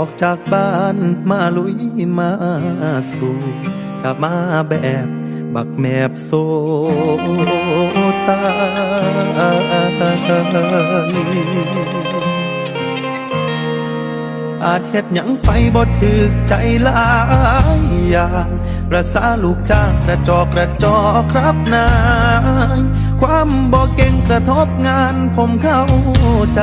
ออกจากบ้านมาลุยมาสู่กลับมาแบบบักแมบโซตายอาจเฮ็ดหยังไปบ่ถึกใจหลายอย่างประสาลูกจ้างกระจอกกระจอกครับนายความบ่เก่งกระทบงานผมเข้าใจ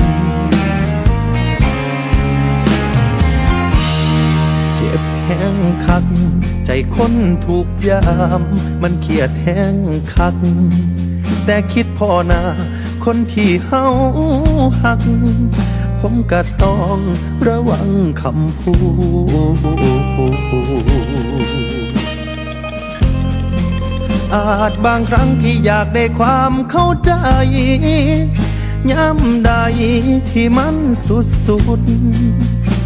แห้งคัก ใจคนถูกยาม มันเขียดแห้งคัก แต่คิดพอนาคนที่เฮาหัก ผมก็ต้องระวังคำพูดอาจบางครั้งที่อยากได้ความเข้าใจย้ำใดที่มันสุดสุด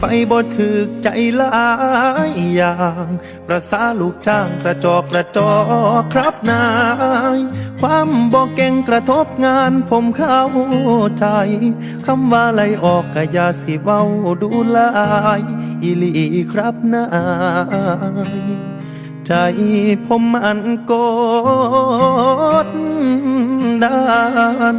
ไปบ่ถึกใจหลายอย่าง ประสาลูกจ้างกระจอกกระจอกครับนาย ความบ่เก่งกระทบงานผมเข้าใจ คำว่าไลออกก็อย่าสิเว้าดูลายอีลีครับนายใจผมมันกดดัน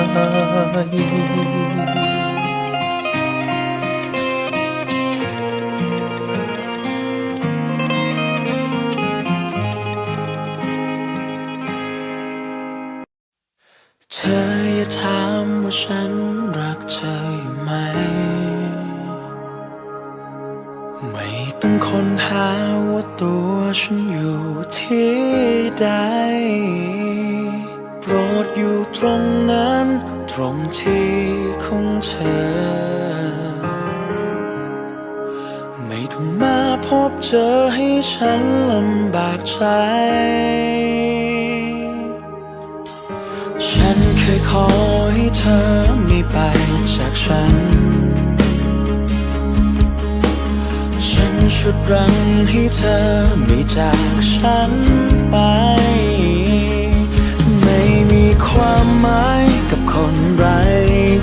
ไม่ต้องมาพบเจอให้ฉันลำบากใจ ฉันเคยขอให้เธอไม่ไปจากฉัน ฉันชุดรังให้เธอไม่จากฉันไป ไม่มีความหมายกับคนไร้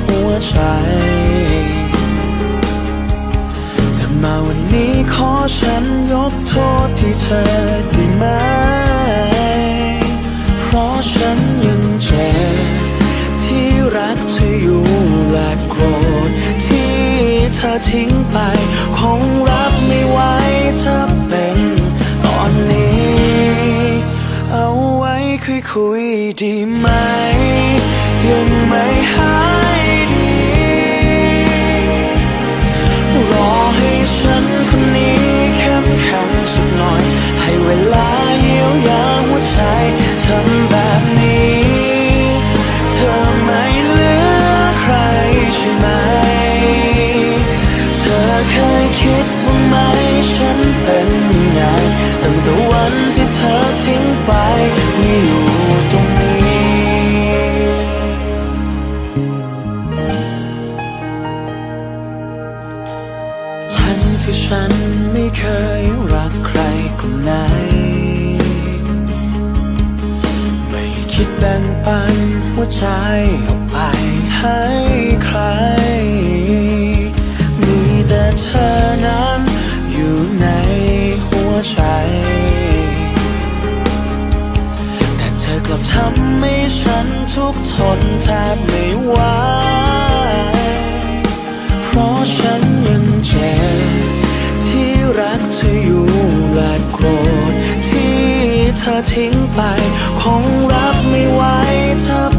หัวใจ นี้ขอฉันยกโทษให้เธอได้ไหม เพราะฉันยังเจ็บที่รักเธออยู่และโกรธที่เธอทิ้งไป คงรับไม่ไหวถ้าเป็นตอนนี้ เอาไว้คุยคุยดีไหม เธอเคยคิดบ้างไหมฉันเป็นยังไงตั้งแต่วันที่เธอทิ้งไปไม่อยู่ตรงนี้ทั้งที่ฉันไม่เคยรักใครคนไหน ไม่คิดแบ่งปันหัวใจออกไปให้ใคร กลับทำให้ฉันทุกทนแทบไม่ไหวเพราะฉันยังเจ็บที่รักเธออยู่และโกรธที่เธอทิ้งไป คงรับไม่ไหวเธอ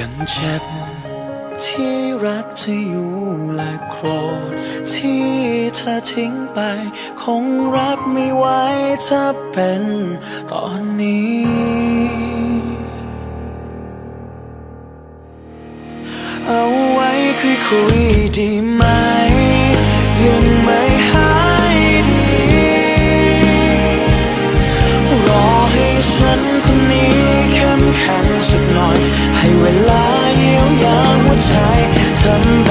ยังเจ็บที่รักเธออยู่และโกรธที่เธอทิ้งไป คงรับไม่ไหวถ้าเป็นตอนนี้ เอาไว้คุยคุยดีไหม ยังไม่ ลาเยียวยาหัวใจทำ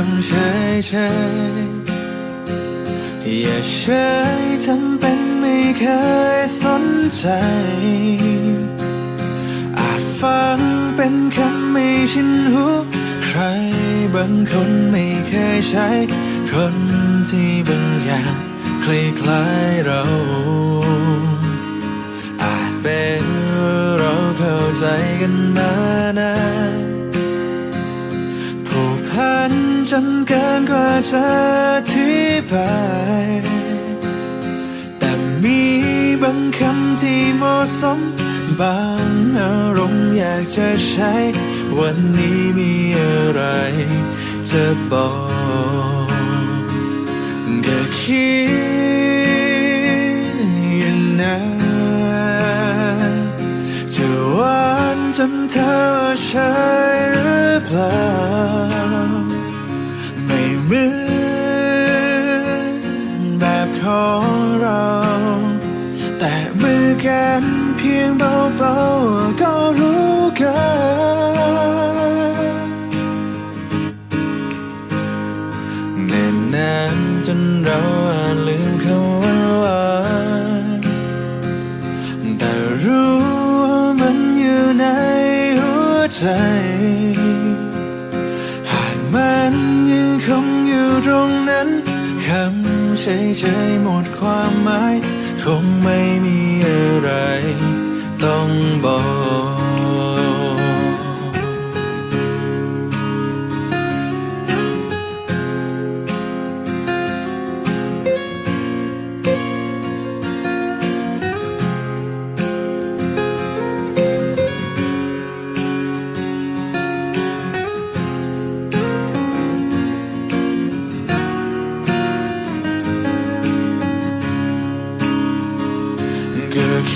ยินคำเฉยเฉยๆอย่าเฉยทำเป็นไม่เคยสนใจ อาจฟังเป็นคำไม่ชินหูใครบางคนไม่เคยใช้ คนที่บางอย่างคล้ายๆเรา จะอธิบายแต่มีบางคำที่เหมาะสม บางอารมณ์อยากจะใช้ วันนี้มีอะไรจะบอกก็คิดอยู่นานจะหวานจนเธอใช่หรือเปล่า เหมือนแบบของเรา แต่มือกันเพียงเบาๆก็รู้กันเน่นนานจนเราอาจลืมคำว่าหวานแต่รู้ว่ามันอยู่ในหัวใจ รงนั้นคำเฉยๆหมดความหมาย คงไม่มีอะไรต้องบอก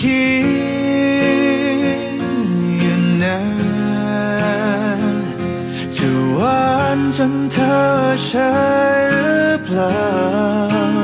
คิดอย่างนานจะหวานจนเธอใช่หรือเปล่า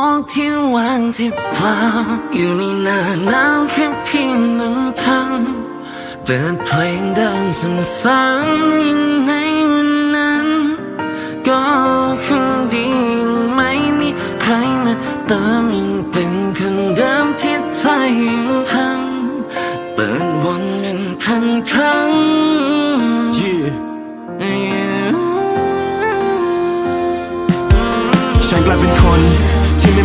นโลกที่ว่างที่เปล่าอยู่ในหน้าหนาวแค่เพียงลำพังเปิดเพลงดังซ้ำๆยังไงวันนั้น ก็คงดียังไม่มีใครมาเติมยังเป็นคนเดิมที่ใจยังพังเปิดวนเป็นพันครั้งฉันกลายเป็นคน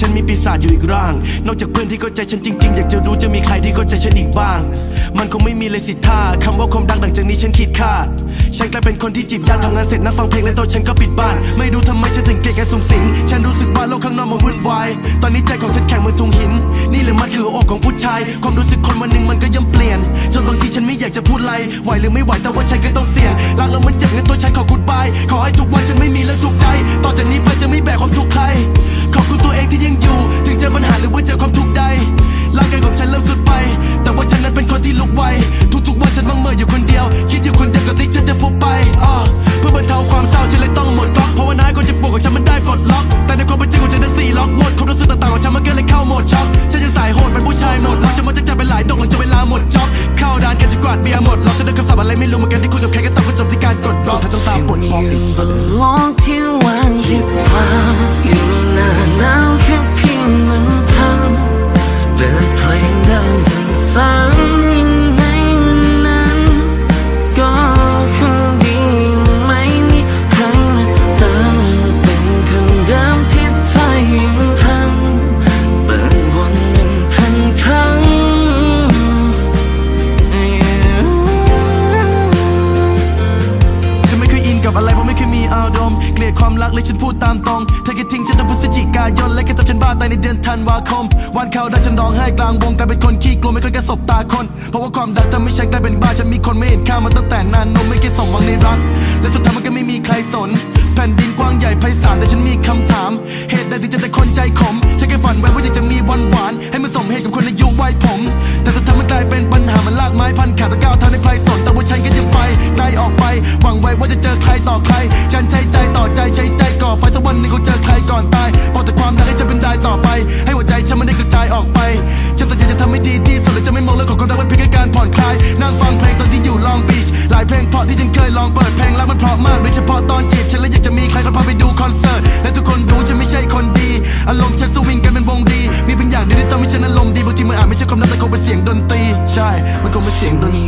ฉันมีปีศาจอยู่อีกร่าง นอกจากเพื่อนที่เข้าใจฉันจริงๆ อยากจะรู้จะมีใครที่เข้าใจฉันอีกบ้าง มันคงไม่มีเลยสิท่าคำว่าความดังหลังจากนี้ฉันคิดค่าฉันกลายเป็นคนที่จีบยาทำงานเสร็จนั่งฟังเพลงและต๊ะฉันก็ปิดบ้าน ไม่รู้ทำไมฉันถึงเกลียดการสูงสิง ฉันรู้สึกว่าโลกข้างนอกมันวุ่นวาย ตอนนี้ใจของฉันแข็งเหมือนทุงหิน นี่แหละมันคืออกของผู้ชาย ความรู้สึกคนวันหนึ่งมันก็ย่อมเปลี่ยน จนบางทีฉันไม่อยากจะพูดอะไรไหวหรือไม่ไหวแต่ว่าฉันก็ต้องเสี่ยงรักแล้วมันเจ็บงั้นตัวฉันขอกูดบายขอให้ทุกวันฉันไม่มีเรื่องทุกใจ ต่อจากนี้ไปจะไม่แบกความทุกข์ใคร คุณตัวเองที่ยังอยู่ ถึงเจอปัญหาหรือว่าเจอความทุกข์ใดร่างกายของฉันเริ่มสุดไป แต่ว่าฉันนั้นเป็นคนที่ลุกไวทุกๆวันฉันมังเมื่ออยู่คนเดียว คิดอยู่คนเดียวก็ติฉันจะฟุบไปอ่าเพื่อบรรเทาความเศร้าฉันเลยต้องหมดล็อกเพราะว่าน้ายคนจะปวดของฉันมันได้ปลดล็อก แต่ในความเป็นจริงของฉันนั้นสี่ล็อกหมดความรู้สึกต่างๆของฉันมันก็เลยเข้าหมดช็อกฉันจะสายโหดเป็นผู้ชายหมดล็อกฉันมันจะจับไปหลายดอกหลังจากเวลาหมดจ็อบเข้าด่านกันจะกวาดเบียร์หมดล็อกฉันได้คำสาปอะไรไม่รู้เหมือนกันที่คุยกับใครก็ต้องก็จบที่การกาตายในเดือนธันวาคม วันเขาได้ฉันร้องไห้กลางวงกลายเป็นคนขี้กลัวไม่ค่อยกระสบตาคน เพราะว่าความรักทำให้ฉันกลายเป็นบ้าฉันมีคนไม่เห็นค่ามาตั้งแต่นานนมไม่เคยสมหวังในรัก และสุดท้ายมันก็ไม่มีใครสน แผ่นดินกว้างใหญ่ไพศาลแต่ฉันมีคำถาม เหตุใดถึงจะแต่คนใจขมฉันแค่ฝันไว้ว่าอยากจะมีวันหวานให้มันสมเหตุกับคนอายุวัยผม แต่สุดท้ายมันกลายเป็นปัญหามันลากไม้พันขาตะก้าวเท้าในใครสนแต่ว่าฉันก็ยังไปไกลออกไป หวังไว้ว่าจะเจอใครต่อใคร ฉันใช้ใจต่อใจใช้ใจก่อไฟสักวันหนึ่งคงเจอใครก่อนตายบอกแต่ความรักให้ฉันเป็นได้ต่อไป ให้หัวใจฉันมันได้กระจายออกไปฉันสัญญาจะทำให้ดีที่สุดและจะไม่มองเรื่องของความรักเป็นเพียงแค่การผ่อน ลองเปิดเพลงรักมันเพราะมากโดยเฉพาะตอนจีบฉันเลยอยากจะมีใครเขาพาไปดูคอนเสิร์ตและทุกคนรู้ฉันไม่ใช่คนดี อารมณ์ฉันสวิงกันเป็นวงดี มีบางอย่างเดียวที่ทำให้ฉันอารมณ์ดีบางทีมันอาจไม่ใช่ความรักแต่คงเป็นเสียงดนตรี ใช่ มันคงเป็นเสียงดน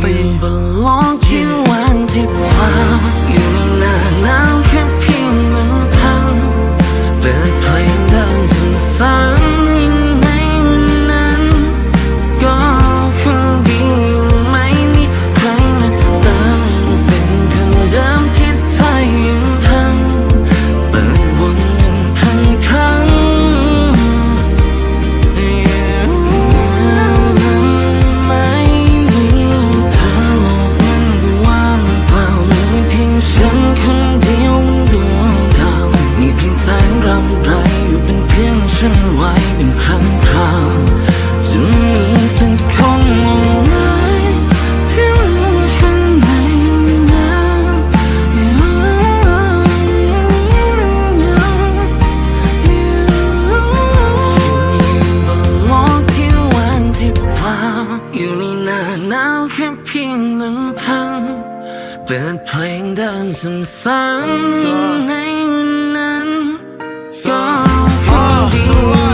ตรี อยู่ในหน้าหนาวแค่เพียงลำพัง เปิดเพลงเดิมซ้ำๆในวันนั้นก็คอดี